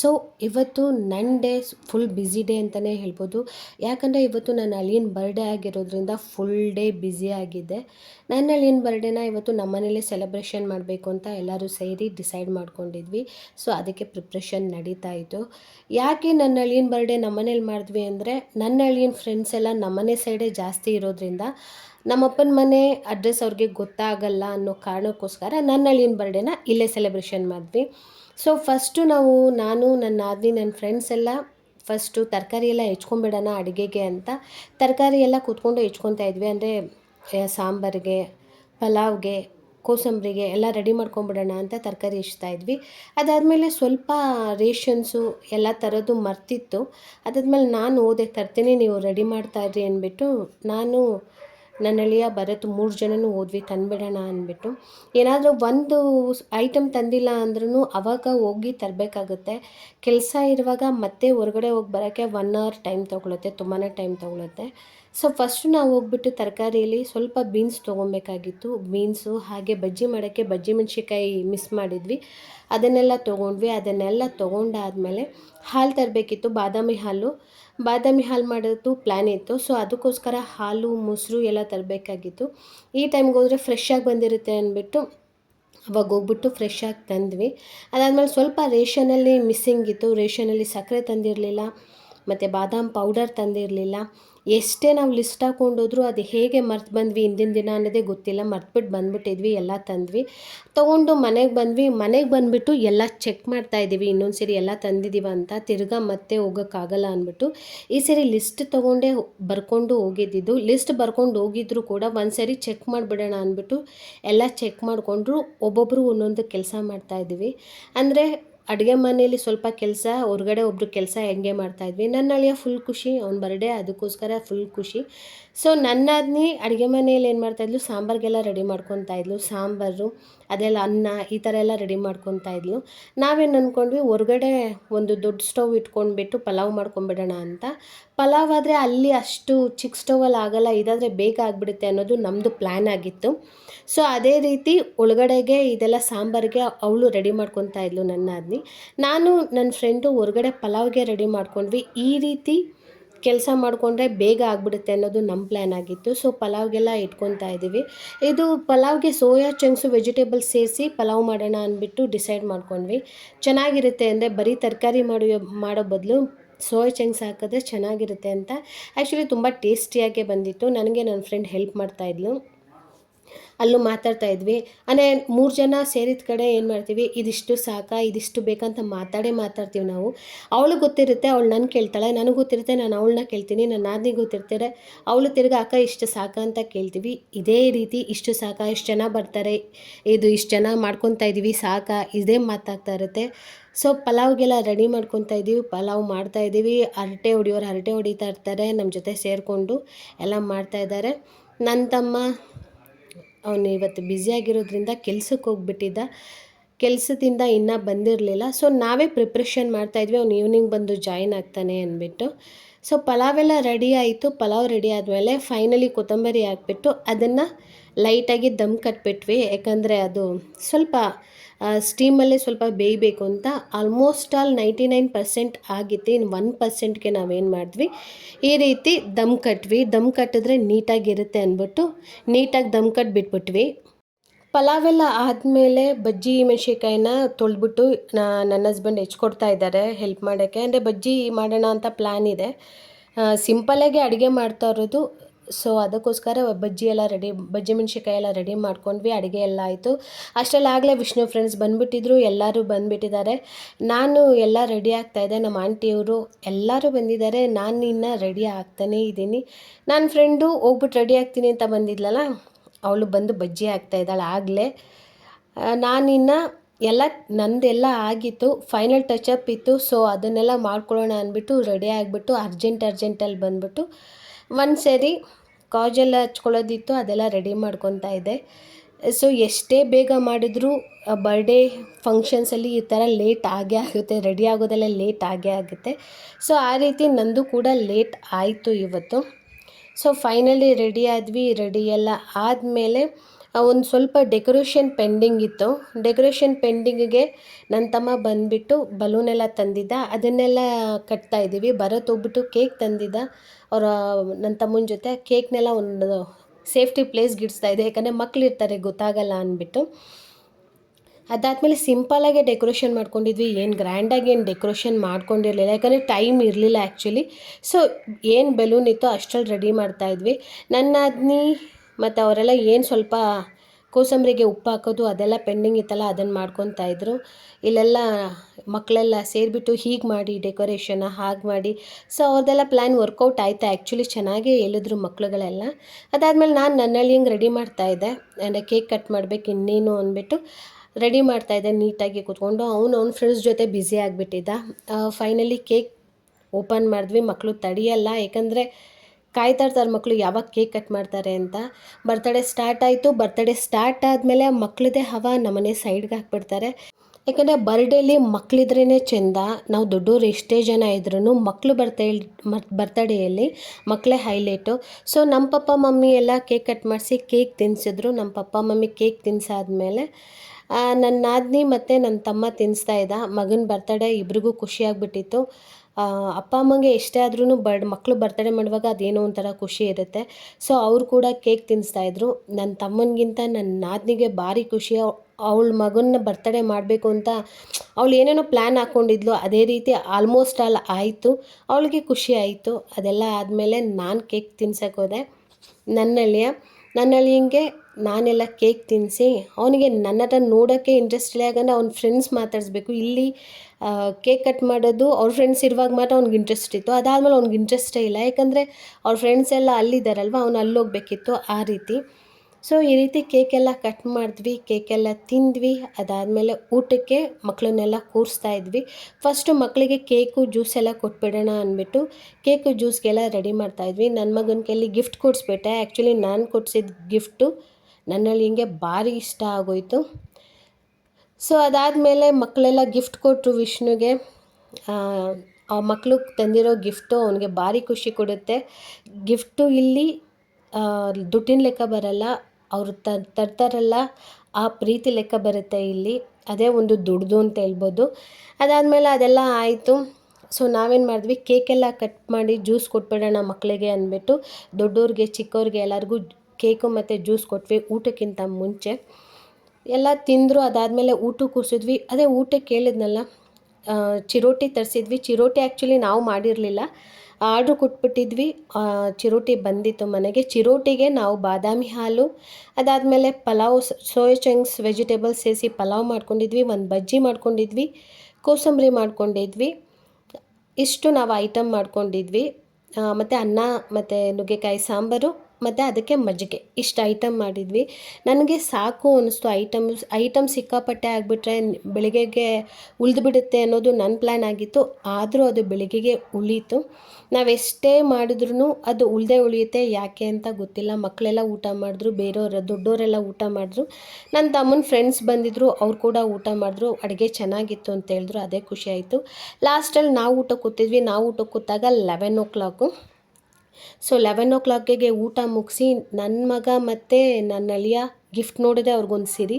So ಇವತ್ತು ನನ್ನ day full busy day ಅಂತಲೇ ಹೇಳ್ಬೋದು. ಯಾಕಂದರೆ ಇವತ್ತು ನನ್ನ ಅಳಿಯನ ಬರ್ಡೇ ಆಗಿರೋದ್ರಿಂದ ಫುಲ್ ಡೇ ಬ್ಯುಸಿ ಆಗಿದೆ. ನನ್ನ ಅಳಿಯನ ಬರ್ಡೇನ ಇವತ್ತು ನಮ್ಮನೇಲೇ ಸೆಲೆಬ್ರೇಷನ್ ಮಾಡಬೇಕು ಅಂತ ಎಲ್ಲರೂ ಸೇರಿ ಡಿಸೈಡ್ ಮಾಡ್ಕೊಂಡಿದ್ವಿ. ಸೊ ಅದಕ್ಕೆ ಪ್ರಿಪ್ರೇಷನ್ ನಡೀತಾ ಇತ್ತು. ಯಾಕೆ ನನ್ನ ಅಳಿಯನ ಬರ್ಡೇ ನಮ್ಮನೇಲಿ ಮಾಡಿದ್ವಿ ಅಂದರೆ, ನನ್ನ ಅಳಿಯನ ಫ್ರೆಂಡ್ಸ್ ಎಲ್ಲ ನಮ್ಮನೆ ಸೈಡೇ ಜಾಸ್ತಿ ಇರೋದ್ರಿಂದ ನಮ್ಮಪ್ಪನ ಮನೆ ಅಡ್ರೆಸ್ ಅವ್ರಿಗೆ ಗೊತ್ತಾಗಲ್ಲ ಅನ್ನೋ ಕಾರಣಕ್ಕೋಸ್ಕರ ನನ್ನ ಅಳಿಯನ ಬರ್ಡೇನ ಇಲ್ಲೇ ಸೆಲೆಬ್ರೇಷನ್ ಮಾಡಿದ್ವಿ. ಸೊ ಫಸ್ಟು ನಾವು, ನಾನು, ನನ್ನ ಆದ್ನಿ ನನ್ನ ಫ್ರೆಂಡ್ಸ್ ಎಲ್ಲ ಫಸ್ಟು ತರಕಾರಿ ಎಲ್ಲ ಹೆಚ್ಕೊಂಬಿಡೋಣ ಅಡುಗೆಗೆ ಅಂತ. ತರಕಾರಿ ಎಲ್ಲ ಕೂತ್ಕೊಂಡು ಹೆಚ್ಕೊತಾ ಇದ್ವಿ. ಅಂದರೆ ಸಾಂಬಾರಿಗೆ, ಪಲಾವ್ಗೆ, ಕೋಸಂಬರಿಗೆ ಎಲ್ಲ ರೆಡಿ ಮಾಡ್ಕೊಂಬಿಡೋಣ ಅಂತ ತರಕಾರಿ ಹೆಚ್ತಾ ಇದ್ವಿ. ಅದಾದಮೇಲೆ ಸ್ವಲ್ಪ ರೇಷನ್ಸು ಎಲ್ಲ ಥರದ್ದು ಮರ್ತಿತ್ತು. ಅದಾದಮೇಲೆ ನಾನು ಓದೆ ತರ್ತೀನಿ, ನೀವು ರೆಡಿ ಮಾಡ್ತಾ ಇರ್ರಿ ಅಂದ್ಬಿಟ್ಟು, ನಾನು ನನ್ನ ಅಳಿಯ ಭರತ್ ಮೂರು ಜನನೂ ಹೋದ್ವಿ, ತಂದುಬಿಡೋಣ ಅಂದ್ಬಿಟ್ಟು. ಏನಾದರೂ ಒಂದು ಐಟಮ್ ತಂದಿಲ್ಲ ಅಂದ್ರೂ ಅವಾಗ ಹೋಗಿ ತರಬೇಕಾಗುತ್ತೆ. ಕೆಲಸ ಇರುವಾಗ ಮತ್ತೆ ಹೊರಗಡೆ ಹೋಗಿ ಬರೋಕ್ಕೆ ಒನ್ ಅವರ್ ಟೈಮ್ ತೊಗೊಳುತ್ತೆ ತುಂಬಾ ಟೈಮ್ ತೊಗೊಳುತ್ತೆ. ಸೊ ಫಸ್ಟು ನಾವು ಹೋಗ್ಬಿಟ್ಟು ತರಕಾರಿಯಲ್ಲಿ ಸ್ವಲ್ಪ ಬೀನ್ಸ್ ತೊಗೊಬೇಕಾಗಿತ್ತು ಬೀನ್ಸು ಹಾಗೆ ಬಜ್ಜಿ ಮಾಡೋಕ್ಕೆ ಬಜ್ಜಿ ಮೆಣಸಿಕಾಯಿ ಮಿಸ್ ಮಾಡಿದ್ವಿ. ಅದನ್ನೆಲ್ಲ ತೊಗೊಂಡ್ವಿ. ಅದನ್ನೆಲ್ಲ ತೊಗೊಂಡಾದಮೇಲೆ ಹಾಲು ತರಬೇಕಿತ್ತು, ಬಾದಾಮಿ ಹಾಲು. ಬಾದಾಮಿ ಹಾಲು ಮಾಡೋದು ಪ್ಲ್ಯಾನ್ ಇತ್ತು. ಸೊ ಅದಕ್ಕೋಸ್ಕರ ಹಾಲು, ಮೊಸರು ಎಲ್ಲ ತರಬೇಕಾಗಿತ್ತು. ಈ ಟೈಮ್ಗೆ ಹೋದರೆ ಫ್ರೆಶ್ ಆಗಿ ಬಂದಿರುತ್ತೆ ಅಂದ್ಬಿಟ್ಟು ಅವಾಗ ಹೋಗ್ಬಿಟ್ಟು ಫ್ರೆಶ್ ಆಗಿ ತಂದ್ವಿ. ಅದಾದಮೇಲೆ ಸ್ವಲ್ಪ ರೇಷನಲ್ಲಿ ಮಿಸ್ಸಿಂಗ್ ಇತ್ತು. ರೇಷನಲ್ಲಿ ಸಕ್ಕರೆ ತಂದಿರಲಿಲ್ಲ. ಮತ್ತು ಬಾದಾಮಿ ಪೌಡರ್ ತಂದಿರಲಿಲ್ಲ. ಎಷ್ಟೇ ನಾವು ಲಿಸ್ಟ್ ಹಾಕ್ಕೊಂಡೋದ್ರೂ ಅದು ಹೇಗೆ ಮರ್ತು ಬಂದ್ವಿ ಹಿಂದಿನ ದಿನ ಅನ್ನೋದೇ ಗೊತ್ತಿಲ್ಲ. ಮರ್ತ್ಬಿಟ್ಟು ಬಂದ್ಬಿಟ್ಟಿದ್ವಿ, ಎಲ್ಲ ತಂದ್ವಿ. ತೊಗೊಂಡು ಮನೆಗೆ ಬಂದ್ವಿ. ಮನೆಗೆ ಬಂದುಬಿಟ್ಟು ಎಲ್ಲ ಚೆಕ್ ಮಾಡ್ತಾ ಇದ್ದೀವಿ. ಇನ್ನೊಂದು ಸರಿ ಎಲ್ಲ ತಂದಿದ್ದೀವ ಅಂತ. ತಿರ್ಗಾ ಮತ್ತೆ ಹೋಗೋಕ್ಕಾಗಲ್ಲ ಅಂದ್ಬಿಟ್ಟು ಈ ಸರಿ ಲಿಸ್ಟ್ ತೊಗೊಂಡೇ ಬರ್ಕೊಂಡು ಹೋಗಿದ್ದಿದ್ದು. ಲಿಸ್ಟ್ ಬರ್ಕೊಂಡು ಹೋಗಿದ್ರು ಕೂಡ ಒಂದು ಸರಿ ಚೆಕ್ ಮಾಡಿಬಿಡೋಣ ಅಂದ್ಬಿಟ್ಟು ಎಲ್ಲ ಚೆಕ್ ಮಾಡಿಕೊಂಡ್ರು ಒಬ್ಬೊಬ್ಬರು ಒಂದೊಂದು ಕೆಲಸ ಮಾಡ್ತಾ ಇದ್ದೀವಿ. ಅಂದರೆ ಅಡುಗೆ ಮನೆಯಲ್ಲಿ ಸ್ವಲ್ಪ ಕೆಲಸ, ಹೊರಗಡೆ ಒಬ್ಬರು ಕೆಲಸ ಹೆಂಗೆ ಮಾಡ್ತಾಯಿದ್ವಿ ನನ್ನ ಅಳಿಯ ಫುಲ್ ಖುಷಿ, ಅವ್ನ ಬರ್ಡೇ ಅದಕ್ಕೋಸ್ಕರ ಫುಲ್ ಖುಷಿ. ಸೊ ನನ್ನಾದ್ನಿ ಅಡುಗೆ ಮನೆಯಲ್ಲಿ ಏನು ಮಾಡ್ತಾಯಿದ್ಲು ಸಾಂಬಾರಿಗೆಲ್ಲ ರೆಡಿ ಇದ್ಲು. ಸಾಂಬಾರು, ಅದೆಲ್ಲ ಅನ್ನ ಈ ಥರ ಎಲ್ಲ ರೆಡಿ ಇದ್ಲು. ನಾವೇನು ಅಂದ್ಕೊಂಡ್ವಿ ಹೊರಗಡೆ ಒಂದು ದೊಡ್ಡ ಸ್ಟವ್ ಇಟ್ಕೊಂಡ್ಬಿಟ್ಟು ಪಲಾವ್ ಮಾಡ್ಕೊಂಬಿಡೋಣ ಅಂತ. ಪಲಾವ್ ಆದರೆ ಅಲ್ಲಿ ಅಷ್ಟು ಚಿಕ್ಕ ಸ್ಟೋವಲ್ಲಿ ಆಗೋಲ್ಲ, ಇದಾದರೆ ಬೇಗ ಆಗಿಬಿಡುತ್ತೆ ಅನ್ನೋದು ನಮ್ಮದು ಪ್ಲ್ಯಾನ್ ಆಗಿತ್ತು. ಸೊ ಅದೇ ರೀತಿ ಒಳಗಡೆಗೆ ಇದೆಲ್ಲ ಸಾಂಬಾರಿಗೆ ಅವಳು ರೆಡಿ ಮಾಡ್ಕೊತಾ ಇದ್ಲು ನನ್ನ ಅದ್ನಿ ನಾನು ನನ್ನ ಫ್ರೆಂಡು ಹೊರಗಡೆ ಪಲಾವ್ಗೆ ರೆಡಿ ಮಾಡ್ಕೊಂಡ್ವಿ. ಈ ರೀತಿ ಕೆಲಸ ಮಾಡಿಕೊಂಡ್ರೆ ಬೇಗ ಆಗಿಬಿಡುತ್ತೆ ಅನ್ನೋದು ನಮ್ಮ ಪ್ಲ್ಯಾನ್ ಆಗಿತ್ತು. ಸೊ ಪಲಾವ್ಗೆಲ್ಲ ಇಟ್ಕೊತಾ ಇದ್ದೀವಿ. ಇದು ಪಲಾವ್ಗೆ ಸೋಯಾ ಚಂಕ್ಸು ವೆಜಿಟೇಬಲ್ಸ್ ಸೇರಿಸಿ ಪಲಾವ್ ಮಾಡೋಣ ಅಂದ್ಬಿಟ್ಟು ಡಿಸೈಡ್ ಮಾಡ್ಕೊಂಡ್ವಿ. ಚೆನ್ನಾಗಿರುತ್ತೆ ಅಂದರೆ ಬರೀ ತರಕಾರಿ ಮಾಡೋ ಮಾಡೋ ಬದಲು ಸೋಯಾ ಚಂಕ್ಸ್ ಹಾಕಿದ್ರೆ ಚೆನ್ನಾಗಿರುತ್ತೆ ಅಂತ. ಆ್ಯಕ್ಚುಲಿ ತುಂಬ ಟೇಸ್ಟಿಯಾಗೆ ಬಂದಿತ್ತು. ನನಗೆ ನನ್ನ ಫ್ರೆಂಡ್ ಹೆಲ್ಪ್ ಮಾಡ್ತಾಯಿದ್ಲು ಅಲ್ಲೂ ಮಾತಾಡ್ತಾ ಇದ್ವಿ. ಅಂದರೆ ಮೂರು ಜನ ಸೇರಿದ ಕಡೆ ಏನು ಮಾಡ್ತೀವಿ? ಇದಿಷ್ಟು ಸಾಕಾ? ಇದಿಷ್ಟು ಬೇಕಂತ ಮಾತಾಡೇ ಮಾತಾಡ್ತೀವಿ ನಾವು. ಅವಳು ಗೊತ್ತಿರುತ್ತೆ, ಅವಳು ನನ್ನ ಕೇಳ್ತಾಳೆ. ನನಗೆ ಗೊತ್ತಿರುತ್ತೆ, ನಾನು ಅವಳನ್ನ ಕೇಳ್ತೀನಿ. ನನ್ನ ನಾದಿನಿಗೆ ಗೊತ್ತಿರ್ತಾರೆ. ಅವಳು ತಿರ್ಗಿ, ಅಕ್ಕ, ಇಷ್ಟು ಸಾಕ? ಅಂತ ಕೇಳ್ತೀವಿ. ಇದೇ ರೀತಿ ಇಷ್ಟು ಸಾಕ? ಇಷ್ಟು ಜನ ಬರ್ತಾರೆ. ಇದು ಇಷ್ಟು ಜನ ಮಾಡ್ಕೊತಾ ಇದ್ದೀವಿ ಸಾಕಾ? ಇದೇ ಮಾತಾಗ್ತಾ ಇರುತ್ತೆ. ಸೊ ಪಲಾವ್ಗೆಲ್ಲ ರೆಡಿ ಮಾಡ್ಕೊತಾ ಇದ್ದೀವಿ ಪಲಾವ್ ಮಾಡ್ತಾ ಇದ್ದೀವಿ ಹರಟೆ ಹೊಡಿಯೋರು ಹರಟೆ ಹೊಡಿತಾ ಇರ್ತಾರೆ ನಮ್ಮ ಜೊತೆ ಸೇರಿಕೊಂಡು ಎಲ್ಲ ಮಾಡ್ತಾ ಇದ್ದಾರೆ. ನನ್ನ ತಮ್ಮ, ಅವನು ಇವತ್ತು ಬ್ಯುಸಿಯಾಗಿರೋದ್ರಿಂದ ಕೆಲ್ಸಕ್ಕೆ ಹೋಗ್ಬಿಟ್ಟಿದ್ದ. ಕೆಲಸದಿಂದ ಇನ್ನೂ ಬಂದಿರಲಿಲ್ಲ. ಸೊ ನಾವೇ ಪ್ರಿಪ್ರೇಷನ್ ಮಾಡ್ತಾಯಿದ್ವಿ ಅವ್ನು ಈವ್ನಿಂಗ್ ಬಂದು ಜಾಯಿನ್ ಆಗ್ತಾನೆ ಅಂದ್ಬಿಟ್ಟು. ಸೊ ಎಲ್ಲ ರೆಡಿ ಆಯಿತು. ಪಲಾವ್ ರೆಡಿ ಆದಮೇಲೆ ಫೈನಲಿ ಕೊತ್ತಂಬರಿ ಹಾಕ್ಬಿಟ್ಟು ಅದನ್ನು ಲೈಟಾಗಿ ದಮ್ ಕಟ್ಬಿಟ್ವಿ. ಯಾಕಂದರೆ ಅದು ಸ್ವಲ್ಪ ಸ್ಟೀಮಲ್ಲೇ ಸ್ವಲ್ಪ ಬೇಯಬೇಕು ಅಂತ almost all ninety nine percent ಆಗಿತ್ತು. ಇನ್ನು ಒನ್ ಪರ್ಸೆಂಟ್ಗೆ ನಾವೇನು ಮಾಡಿದ್ವಿ? ಈ ರೀತಿ ದಮ್ ಕಟ್ವಿ. ದಮ್ ಕಟ್ಟಿದ್ರೆ ನೀಟಾಗಿರುತ್ತೆ ಅಂದ್ಬಿಟ್ಟು ನೀಟಾಗಿ ದಮ್ ಕಟ್ ಬಿಟ್ಬಿಟ್ವಿ ಪಲಾವೆಲ್ಲ ಆದಮೇಲೆ ಬಜ್ಜಿ ಮೆಣಸಿನ್ಕಾಯಿನ ತೊಳೆದ್ಬಿಟ್ಟು ನನ್ನ ಹಸ್ಬೆಂಡ್ ಹೆಚ್ಕೊಡ್ತಾ ಇದ್ದಾರೆ ಹೆಲ್ಪ್ ಮಾಡೋಕ್ಕೆ. ಅಂದರೆ ಬಜ್ಜಿ ಮಾಡೋಣ ಅಂತ ಪ್ಲ್ಯಾನ್ ಇದೆ. ಸಿಂಪಲಾಗಿ ಅಡುಗೆ ಮಾಡ್ತಾ ಇರೋದು. ಸೊ ಅದಕ್ಕೋಸ್ಕರ ಬಜ್ಜಿ ಎಲ್ಲ ರೆಡಿ ಬಜ್ಜಿ ಮೆಣ್ಸಿನ್ಕಾಯಿ ಎಲ್ಲ ರೆಡಿ ಮಾಡ್ಕೊಂಡ್ವಿ. ಅಡುಗೆ ಎಲ್ಲ ಆಯಿತು. ಅಷ್ಟರಲ್ಲಾಗಲೇ ವಿಷ್ಣು ಫ್ರೆಂಡ್ಸ್ ಬಂದುಬಿಟ್ಟಿದ್ರು. ಎಲ್ಲರೂ ಬಂದುಬಿಟ್ಟಿದ್ದಾರೆ. ನಾನು ಎಲ್ಲ ರೆಡಿ ಆಗ್ತಾ ಇದೆ ನಮ್ಮ ಆಂಟಿಯವರು ಎಲ್ಲರೂ ಬಂದಿದ್ದಾರೆ. ನಾನು ಇನ್ನು ರೆಡಿ ಆಗ್ತಾನೇ ಇದ್ದೀನಿ. ನನ್ನ ಫ್ರೆಂಡು ಹೋಗ್ಬಿಟ್ಟು ರೆಡಿ ಆಗ್ತೀನಿ ಅಂತ ಬಂದಿದ್ಲಲ್ಲ? ಅವಳು ಬಂದು ಬಜ್ಜಿ ಹಾಕ್ತಾ ಇದ್ದಾಳೆ ಆಗಲೇ. ನಾನಿನ್ನು ಎಲ್ಲ ನಂದೆಲ್ಲ ಆಗಿತ್ತು ಫೈನಲ್ ಟಚಪ್ ಇತ್ತು ಸೊ ಅದನ್ನೆಲ್ಲ ಮಾಡ್ಕೊಳ್ಳೋಣ ಅಂದ್ಬಿಟ್ಟು ರೆಡಿ ಆಗಿಬಿಟ್ಟು ಅರ್ಜೆಂಟ್ ಅರ್ಜೆಂಟಲ್ಲಿ ಬಂದುಬಿಟ್ಟು ಒಂದು ಸರಿ ಕಾಜೆಲ್ಲ ಹಚ್ಕೊಳ್ಳೋದಿತ್ತು, ಅದೆಲ್ಲ ರೆಡಿ ಮಾಡ್ಕೊತಾ ಇದ್ದೆ. ಸೊ ಎಷ್ಟೇ ಬೇಗ ಮಾಡಿದರೂ ಬರ್ಡೇ ಫಂಕ್ಷನ್ಸಲ್ಲಿ ಈ ಥರ ಲೇಟ್ ಆಗೇ ಆಗುತ್ತೆ ರೆಡಿ ಆಗೋದೆಲ್ಲ ಲೇಟ್ ಆಗೇ ಆಗುತ್ತೆ. ಸೊ ಆ ರೀತಿ ನಂದು ಕೂಡ ಲೇಟ್ ಆಯಿತು ಇವತ್ತು. ಸೊ ಫೈನಲಿ ರೆಡಿ ಆದ್ವಿ ರೆಡಿ ಎಲ್ಲ ಆದಮೇಲೆ ಒಂದು ಸ್ವಲ್ಪ ಡೆಕೋರೇಷನ್ ಪೆಂಡಿಂಗ್ ಇತ್ತು. ಡೆಕೋರೇಷನ್ ಪೆಂಡಿಂಗಿಗೆ ನನ್ನ ತಮ್ಮ ಬಂದುಬಿಟ್ಟು ಬಲೂನೆಲ್ಲ ತಂದಿದ್ದ. ಅದನ್ನೆಲ್ಲ ಕಟ್ತಾ ಇದ್ದೀವಿ. ಭರತ್ ಹೋಗ್ಬಿಟ್ಟು ಕೇಕ್ ತಂದಿದ್ದ. ಅವರ ನನ್ನ ತಮ್ಮನ ಜೊತೆ ಕೇಕ್ನೆಲ್ಲ ಒಂದು ಸೇಫ್ಟಿ ಪ್ಲೇಸ್ಗೆ ಇಡಿಸ್ತಾ ಇದೆ ಯಾಕಂದರೆ ಮಕ್ಳಿರ್ತಾರೆ, ಗೊತ್ತಾಗಲ್ಲ ಅಂದ್ಬಿಟ್ಟು. ಅದಾದಮೇಲೆ ಸಿಂಪಲಾಗೆ ಡೆಕೋರೇಷನ್ ಮಾಡ್ಕೊಂಡಿದ್ವಿ. ಏನು ಗ್ರ್ಯಾಂಡಾಗಿ ಏನು ಡೆಕೋರೇಷನ್ ಮಾಡ್ಕೊಂಡಿರಲಿಲ್ಲ. ಯಾಕಂದರೆ ಟೈಮ್ ಇರಲಿಲ್ಲ ಆ್ಯಕ್ಚುಲಿ ಸೊ ಏನು ಬೆಲೂನ್ ಇತ್ತು ಅಷ್ಟರಲ್ಲಿ ರೆಡಿ ಮಾಡ್ತಾಯಿದ್ವಿ ನನ್ನ ಅದ್ನಿ ಮತ್ತು ಅವರೆಲ್ಲ ಏನು ಸ್ವಲ್ಪ ಕೋಸಂಬರಿಗೆ ಉಪ್ಪು ಹಾಕೋದು ಅದೆಲ್ಲ ಪೆಂಡಿಂಗ್ ಇತ್ತಲ್ಲ ಅದನ್ನು ಮಾಡ್ಕೊತಾ ಇದ್ರು. ಇಲ್ಲೆಲ್ಲ ಮಕ್ಕಳೆಲ್ಲ ಸೇರಿಬಿಟ್ಟು ಹೀಗೆ ಮಾಡಿ ಡೆಕೋರೇಷನ ಹಾಗೆ ಮಾಡಿ. ಸೊ ಅವ್ರದ್ದೆಲ್ಲ ಪ್ಲ್ಯಾನ್ ವರ್ಕೌಟ್ ಆಯಿತು ಆ್ಯಕ್ಚುಲಿ ಚೆನ್ನಾಗೇ ಹೇಳಿದ್ರು ಮಕ್ಳುಗಳೆಲ್ಲ. ಅದಾದಮೇಲೆ ನಾನು ನನ್ನಲ್ಲಿ ಹಿಂಗೆ ರೆಡಿ ಮಾಡ್ತಾಯಿದ್ದೆ ಅಂದರೆ ಕೇಕ್ ಕಟ್ ಮಾಡಬೇಕು ಇನ್ನೇನು ಅಂದ್ಬಿಟ್ಟು. ರೆಡಿ ಮಾಡ್ತಾ ಇದ್ದೆ ನೀಟಾಗಿ ಕೂತ್ಕೊಂಡು. ಅವನು ಅವ್ನ ಫ್ರೆಂಡ್ಸ್ ಜೊತೆ ಬ್ಯುಸಿ ಆಗಿಬಿಟ್ಟಿದ್ದ. ಫೈನಲಿ ಕೇಕ್ ಓಪನ್ ಮಾಡಿದ್ವಿ. ಮಕ್ಕಳು ತಡಿಯಲ್ಲ ಯಾಕಂದರೆ ಕಾಯ್ತಾ ಇರ್ತಾರೆ ಮಕ್ಕಳು ಯಾವಾಗ ಕೇಕ್ ಕಟ್ ಮಾಡ್ತಾರೆ ಅಂತ. ಬರ್ತಡೇ ಸ್ಟಾರ್ಟ್ ಆಯಿತು. ಬರ್ತಡೇ ಸ್ಟಾರ್ಟ್ ಆದಮೇಲೆ ಮಕ್ಕಳದೇ ಹವ ನಮ್ಮನೆ ಸೈಡ್ಗೆ ಹಾಕ್ಬಿಡ್ತಾರೆ. ಯಾಕಂದರೆ ಬರ್ಡೇಲಿ ಮಕ್ಕಳಿದ್ರೇ ಚೆಂದ. ನಾವು ದೊಡ್ಡವ್ರು ಎಷ್ಟೇ ಜನ ಇದ್ರೂ ಮಕ್ಕಳು ಬರ್ತೇ ಬರ್ತಡೇಯಲ್ಲಿ ಮಕ್ಕಳೇ ಹೈಲೈಟು ಸೊ ನಮ್ಮ ಪಪ್ಪ ಮಮ್ಮಿ ಎಲ್ಲ ಕೇಕ್ ಕಟ್ ಮಾಡಿಸಿ ಕೇಕ್ ತಿನ್ನಿಸಿದ್ರು ನಮ್ಮ ಪಪ್ಪ ಮಮ್ಮಿ ಕೇಕ್ ತಿನ್ನಿಸಾದ್ಮೇಲೆ ನನ್ನ ನಾದಿನಿ ಮತ್ತು ನನ್ನ ತಮ್ಮ ತಿನ್ನಿಸ್ತಾ ಇದ್ದ. ಮಗನ ಬರ್ತಡೇ ಇಬ್ರಿಗೂ ಖುಷಿಯಾಗಿಬಿಟ್ಟಿತ್ತು ಅಪ್ಪ ಅಮ್ಮಂಗೆ ಎಷ್ಟೇ ಆದ್ರೂ ಬರ್ಡ್ ಮಕ್ಕಳು ಬರ್ತಡೇ ಮಾಡುವಾಗ ಅದೇನೋ ಒಂಥರ ಖುಷಿ ಇರುತ್ತೆ. ಸೊ ಅವ್ರು ಕೂಡ ಕೇಕ್ ತಿನ್ನಿಸ್ತಾ ಇದ್ದರು ನನ್ನ ತಮ್ಮನಿಗಿಂತ ನನ್ನ ನಾದಿನಿಗೆ ಭಾರಿ ಖುಷಿ. ಅವಳ ಮಗನ ಬರ್ತಡೇ ಮಾಡಬೇಕು ಅಂತ ಅವಳು ಏನೇನೋ ಪ್ಲ್ಯಾನ್ ಹಾಕ್ಕೊಂಡಿದ್ಲು ಅದೇ ರೀತಿ ಆಲ್ಮೋಸ್ಟ್ ಆಲ್ ಆಯಿತು. ಅವಳಿಗೆ ಖುಷಿ ಆಯಿತು. ಅದೆಲ್ಲ ಆದಮೇಲೆ ನಾನು ಕೇಕ್ ತಿನ್ಸೋಕ್ಕೋದೆ ಹೋದೆ. ನನ್ನಳಿಯ ನನ್ನಳಿಯಂಗೆ ನಾನೆಲ್ಲ ಕೇಕ್ ತಿನ್ನಿಸಿ ಅವನಿಗೆ ನನ್ನ ಹತ್ರ ನೋಡೋಕ್ಕೆ ಇಂಟ್ರೆಸ್ಟ್ ಇಲ್ಲ. ಯಾಕಂದರೆ ಅವ್ನ ಫ್ರೆಂಡ್ಸ್ ಮಾತಾಡಿಸ್ಬೇಕು. ಇಲ್ಲಿ ಕೇಕ್ ಕಟ್ ಮಾಡೋದು ಅವ್ರ ಫ್ರೆಂಡ್ಸ್ ಇರುವಾಗ ಮಾತ್ರ ಅವ್ನಿಗೆ ಇಂಟ್ರೆಸ್ಟ್ ಇತ್ತು. ಅದಾದಮೇಲೆ ಅವ್ನಿಗೆ ಇಂಟ್ರೆಸ್ಟೇ ಇಲ್ಲ. ಯಾಕಂದರೆ ಅವ್ರ ಫ್ರೆಂಡ್ಸ್ ಎಲ್ಲ ಅಲ್ಲಿದ್ದಾರಲ್ವ? ಅವ್ನು ಅಲ್ಲಿ ಹೋಗ್ಬೇಕಿತ್ತು ಆ ರೀತಿ. ಸೊ ಈ ರೀತಿ ಕೇಕೆಲ್ಲ ಕಟ್ ಮಾಡಿದ್ವಿ ಕೇಕೆಲ್ಲ ತಿಂದ್ವಿ. ಅದಾದಮೇಲೆ ಊಟಕ್ಕೆ ಮಕ್ಕಳನ್ನೆಲ್ಲ ಕೂರಿಸ್ತಾ ಇದ್ವಿ. ಫಸ್ಟು ಮಕ್ಕಳಿಗೆ ಕೇಕು ಜ್ಯೂಸ್ ಎಲ್ಲ ಕೊಟ್ಬಿಡೋಣ ಅಂದ್ಬಿಟ್ಟು ಕೇಕು ಜ್ಯೂಸ್ಗೆಲ್ಲ ರೆಡಿ ಮಾಡ್ತಾಯಿದ್ವಿ ನನ್ನ ಮಗನ ಕೈಲಿ ಗಿಫ್ಟ್ ಕೊಡಿಸ್ಬಿಟ್ಟೆ. ಆ್ಯಕ್ಚುಲಿ ನಾನು ಕೊಡಿಸಿದ ಗಿಫ್ಟು ನನ್ನಲ್ಲಿ ಹಿಂಗೆ ಭಾರಿ ಇಷ್ಟ ಆಗೋಯಿತು. ಸೊ ಅದಾದಮೇಲೆ ಮಕ್ಕಳೆಲ್ಲ ಗಿಫ್ಟ್ ಕೊಟ್ಟರು ವಿಷ್ಣುಗೆ. ಆ ಮಕ್ಕಳು ತಂದಿರೋ ಗಿಫ್ಟು ಅವನಿಗೆ ಭಾರಿ ಖುಷಿ ಕೊಡುತ್ತೆ. ಗಿಫ್ಟು ಇಲ್ಲಿ ದುಡ್ಡಿನ ಲೆಕ್ಕ ಬರಲ್ಲ. ಅವರು ತರ್ತಾರಲ್ಲ, ಆ ಪ್ರೀತಿ ಲೆಕ್ಕ ಬರುತ್ತೆ ಇಲ್ಲಿ. ಅದೇ ಒಂದು ದುಡ್ದು ಅಂತ ಹೇಳ್ಬೋದು. ಅದಾದಮೇಲೆ ಅದೆಲ್ಲ ಆಯಿತು. ಸೊ ನಾವೇನು ಮಾಡಿದ್ವಿ, ಕೇಕೆಲ್ಲ ಕಟ್ ಮಾಡಿ ಜ್ಯೂಸ್ ಕೊಟ್ಬಿಡೋಣ ಮಕ್ಕಳಿಗೆ ಅಂದ್ಬಿಟ್ಟು ದೊಡ್ಡವ್ರಿಗೆ ಚಿಕ್ಕವ್ರಿಗೆ ಎಲ್ಲರಿಗೂ ಕೇಕು ಮತ್ತು ಜ್ಯೂಸ್ ಕೊಟ್ವಿ ಊಟಕ್ಕಿಂತ ಮುಂಚೆ. ಎಲ್ಲ ತಿಂದರು, ಅದಾದಮೇಲೆ ಊಟ ಕೂರಿಸಿದ್ವಿ. ಅದೇ ಊಟಕ್ಕೆ ಕೇಳಿದ್ನಲ್ಲ ಚಿರೋಟಿ ತರಿಸಿದ್ವಿ. ಚಿರೋಟಿ ಆ್ಯಕ್ಚುಲಿ ನಾವು ಮಾಡಿರಲಿಲ್ಲ. ಆರ್ಡ್ರ್ ಕೊಟ್ಬಿಟ್ಟಿದ್ವಿ. ಚಿರೋಟಿ ಬಂದಿತ್ತು ಮನೆಗೆ. ಚಿರೋಟಿಗೆ ನಾವು ಬಾದಾಮಿ ಹಾಲು, ಅದಾದಮೇಲೆ ಪಲಾವ್, ಸೋಯಾ ಚಂಕ್ಸ್, ವೆಜಿಟೇಬಲ್ಸ್ ಸೇರಿಸಿ ಪಲಾವ್ ಮಾಡ್ಕೊಂಡಿದ್ವಿ. ಒಂದು ಬಜ್ಜಿ ಮಾಡ್ಕೊಂಡಿದ್ವಿ. ಕೋಸಂಬರಿ ಮಾಡ್ಕೊಂಡಿದ್ವಿ. ಇಷ್ಟು ನಾವು ಐಟಮ್ ಮಾಡ್ಕೊಂಡಿದ್ವಿ. ಮತ್ತು ಅನ್ನ, ಮತ್ತು ನುಗ್ಗೆಕಾಯಿ ಸಾಂಬಾರು. ಮತ್ತು ಅದಕ್ಕೆ ಮಜ್ಜಿಗೆ. ಇಷ್ಟು ಐಟಮ್ ಮಾಡಿದ್ವಿ. ನನಗೆ ಸಾಕು ಅನ್ನಿಸ್ತು ಐಟಮ್ಸ್ ಐಟಮ್ ಸಿಕ್ಕಾಪಟ್ಟೆ ಆಗಿಬಿಟ್ರೆ ಬೆಳಿಗ್ಗೆಗೆ ಉಳಿದ್ಬಿಡುತ್ತೆ ಅನ್ನೋದು ನನ್ನ ಪ್ಲ್ಯಾನ್ ಆಗಿತ್ತು. ಆದರೂ ಅದು ಬೆಳಿಗ್ಗೆಗೆ ಉಳೀತು. ನಾವೆಷ್ಟೇ ಮಾಡಿದ್ರೂ ಅದು ಉಳಿದೇ ಉಳಿಯುತ್ತೆ. ಯಾಕೆ ಅಂತ ಗೊತ್ತಿಲ್ಲ. ಮಕ್ಕಳೆಲ್ಲ ಊಟ ಮಾಡಿದ್ರು, ಬೇರೆಯವ್ರ ದೊಡ್ಡವರೆಲ್ಲ ಊಟ ಮಾಡಿದ್ರು. ನನ್ನ ತಮ್ಮನ ಫ್ರೆಂಡ್ಸ್ ಬಂದಿದ್ದರು ಅವ್ರು ಕೂಡ ಊಟ ಮಾಡಿದ್ರು. ಅಡುಗೆ ಚೆನ್ನಾಗಿತ್ತು ಅಂತ ಹೇಳಿದ್ರು. ಅದೇ ಖುಷಿ ಆಯಿತು. ಲಾಸ್ಟಲ್ಲಿ ನಾವು ಊಟ ಕೂತಿದ್ವಿ. ನಾವು ಊಟ ಕೂತಾಗ eleven o'clock so eleven ಓ ಕ್ಲಾಕಿಗೆ ಊಟ ಮುಗಿಸಿ ನನ್ನ ಮಗ ಮತ್ತು ನನ್ನ ಅಳಿಯ ಗಿಫ್ಟ್ ನೋಡಿದೆ ಅವ್ರಿಗೊಂದು ಸಿರಿ.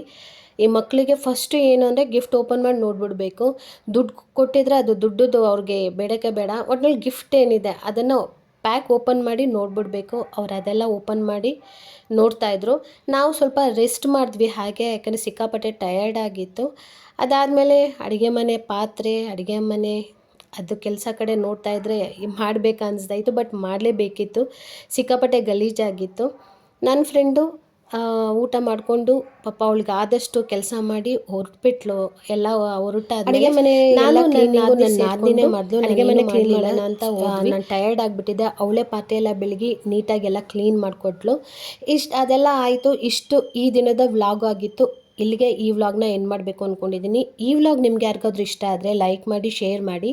ಈ ಮಕ್ಕಳಿಗೆ ಫಸ್ಟು ಏನು ಅಂದರೆ ಗಿಫ್ಟ್ ಓಪನ್ ಮಾಡಿ ನೋಡಿಬಿಡ್ಬೇಕು. ದುಡ್ಡು ಕೊಟ್ಟಿದ್ರೆ ಅದು ದುಡ್ಡದು ಅವ್ರಿಗೆ ಬೇಡಕ್ಕೆ ಬೇಡ. ಒಟ್ನಲ್ಲಿ ಗಿಫ್ಟ್ ಏನಿದೆ ಅದನ್ನು ಪ್ಯಾಕ್ ಓಪನ್ ಮಾಡಿ ನೋಡಿಬಿಡ್ಬೇಕು. ಅವ್ರು ಅದೆಲ್ಲ ಓಪನ್ ಮಾಡಿ ನೋಡ್ತಾಯಿದ್ರು ನಾವು ಸ್ವಲ್ಪ ರೆಸ್ಟ್ ಮಾಡಿದ್ವಿ ಹಾಗೆ, ಯಾಕಂದರೆ ಸಿಕ್ಕಾಪಟ್ಟೆ ಟಯರ್ಡ್ ಆಗಿತ್ತು. ಅದಾದಮೇಲೆ ಅಡುಗೆ ಮನೆ, ಪಾತ್ರೆ, ಅಡುಗೆ ಮನೆ ಅದು ಕೆಲಸ ಕಡೆ ನೋಡ್ತಾ ಇದ್ದರೆ ಮಾಡಬೇಕು ಅನಿಸ್ದಾಯಿತು ಬಟ್ ಮಾಡಲೇಬೇಕಿತ್ತು. ಸಿಕ್ಕಾಪಟ್ಟೆ ಗಲೀಜಾಗಿತ್ತು. ನನ್ನ ಫ್ರೆಂಡು ಊಟ ಮಾಡಿಕೊಂಡು ಪಾಪ ಅವಳಿಗೆ ಆದಷ್ಟು ಕೆಲಸ ಮಾಡಿ ಹೊರಟ್ಬಿಟ್ಲು. ಎಲ್ಲ ಹೊರಟ ಅಡುಗೆ ಮನೆ ನಾನು ನಾದಿನೇ ಮಾಡಿದ್ಲು ಅಡುಗೆ ಮನೆ ಕ್ಲೀನ್ ಮಾಡೋಣ ಅಂತ ನಾನು ಟಯರ್ಡ್ ಆಗಿಬಿಟ್ಟಿದ್ದೆ. ಅವಳೇ ಪಾತ್ರೆ ಎಲ್ಲ ಬೆಳಗಿ ನೀಟಾಗಿ ಎಲ್ಲ ಕ್ಲೀನ್ ಮಾಡಿಕೊಟ್ಲು. ಇಷ್ಟು ಅದೆಲ್ಲ ಆಯಿತು. ಇಷ್ಟು ಈ ದಿನದ ವ್ಲಾಗ್ ಆಗಿತ್ತು. ಇಲ್ಲಿಗೆ ಈ ವ್ಲಾಗ್ನ ಏನು ಮಾಡಬೇಕು ಅಂದ್ಕೊಂಡಿದ್ದೀನಿ ಈ ವ್ಲಾಗ್ ನಿಮ್ಗೆ ಯಾರಿಗಾದ್ರೂ ಇಷ್ಟ ಆದರೆ ಲೈಕ್ ಮಾಡಿ ಶೇರ್ ಮಾಡಿ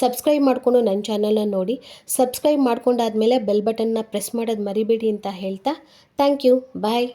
ಸಬ್ಸ್ಕ್ರೈಬ್ ಮಾಡಿಕೊಂಡು ನನ್ನ ಚಾನಲ್ನ ನೋಡಿ. ಸಬ್ಸ್ಕ್ರೈಬ್ ಮಾಡ್ಕೊಂಡಾದ್ಮೇಲೆ ಬೆಲ್ ಬಟನ್ನ ಪ್ರೆಸ್ ಮಾಡೋದು ಮರಿಬೇಡಿ ಅಂತ ಹೇಳ್ತಾ. Thank you bye